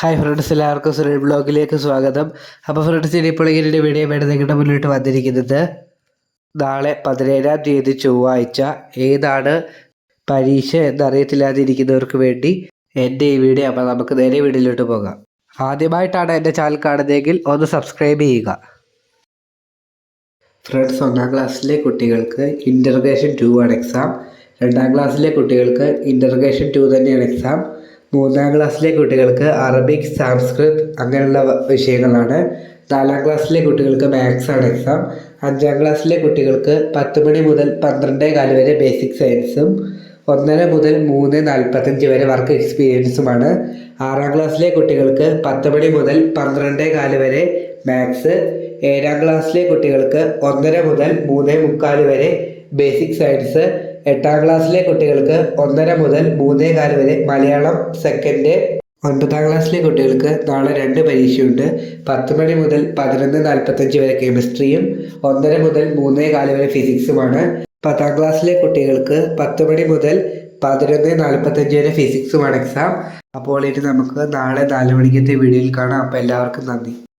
Hi friends എല്ലാവർക്കും സുരേഷ് ബ്ലോഗിലേക്ക് സ്വാഗതം. അപ്പോൾ ഫ്രണ്ട്സ് ഇനിയിപ്പോൾ ഇങ്ങനെ വീഡിയോ വേണ്ടി നിങ്ങളുടെ മുന്നിലോട്ട് വന്നിരിക്കുന്നത് നാളെ പതിനേഴാം തീയതി ചൊവ്വാഴ്ച ഏതാണ് പരീക്ഷ എന്നറിയത്തില്ലാതിരിക്കുന്നവർക്ക് വേണ്ടി എന്റെ ഈ വീഡിയോ അപ്പോൾ നമുക്ക് നേരെ വീഡിയോയിലോട്ട് പോകാം. ആദ്യമായിട്ടാണ് എന്റെ ചാനൽ കാണുന്നതെങ്കിൽ ഒന്ന് സബ്സ്ക്രൈബ് ചെയ്യുക. ഫ്രണ്ട്സ് ഒന്നാം ക്ലാസ്സിലെ കുട്ടികൾക്ക് ഇന്റർഗ്രേഷൻ ടു ആണ് എക്സാം രണ്ടാം ക്ലാസ്സിലെ കുട്ടികൾക്ക് ഇന്റർഗ്രേഷൻ ടു തന്നെയാണ് എക്സാം മൂന്നാം ക്ലാസ്സിലെ കുട്ടികൾക്ക് അറബിക് സംസ്കൃത് അങ്ങനെയുള്ള വിഷയങ്ങളാണ്. നാലാം ക്ലാസ്സിലെ കുട്ടികൾക്ക് മാത്സ് ആണ് എക്സാം അഞ്ചാം ക്ലാസ്സിലെ കുട്ടികൾക്ക് പത്ത് മണി മുതൽ പന്ത്രണ്ടേ കാൽ വരെ ബേസിക് സയൻസും ഒന്നര മുതൽ മൂന്ന് നാൽപ്പത്തഞ്ച് വരെ വർക്ക് എക്സ്പീരിയൻസുമാണ് ആറാം ക്ലാസ്സിലെ കുട്ടികൾക്ക് പത്ത് മണി മുതൽ പന്ത്രണ്ടേ കാൽ വരെ മാത്സ് ഏഴാം ക്ലാസ്സിലെ കുട്ടികൾക്ക് ഒന്നര മുതൽ മൂന്നേ മുക്കാൽ വരെ ബേസിക് സയൻസ് എട്ടാം ക്ലാസ്സിലെ കുട്ടികൾക്ക് ഒന്നര മുതൽ മൂന്നേ കാൽ വരെ മലയാളം സെക്കൻഡ് ഒൻപതാം ക്ലാസ്സിലെ കുട്ടികൾക്ക് നാളെ രണ്ട് പരീക്ഷയുണ്ട്. പത്ത് മണി മുതൽ പതിനൊന്ന് നാൽപ്പത്തഞ്ച് വരെ കെമിസ്ട്രിയും ഒന്നര മുതൽ മൂന്നേ കാൽ വരെ ഫിസിക്സുമാണ് പത്താം ക്ലാസ്സിലെ കുട്ടികൾക്ക് പത്ത് മണി മുതൽ പതിനൊന്ന് നാൽപ്പത്തഞ്ച് വരെ ഫിസിക്സുമാണ് എക്സാം അപ്പോൾ ഇനി നമുക്ക് നാളെ നാല് മണിക്കത്തെ വീഡിയോയിൽ കാണാം. അപ്പോൾ എല്ലാവർക്കും നന്ദി.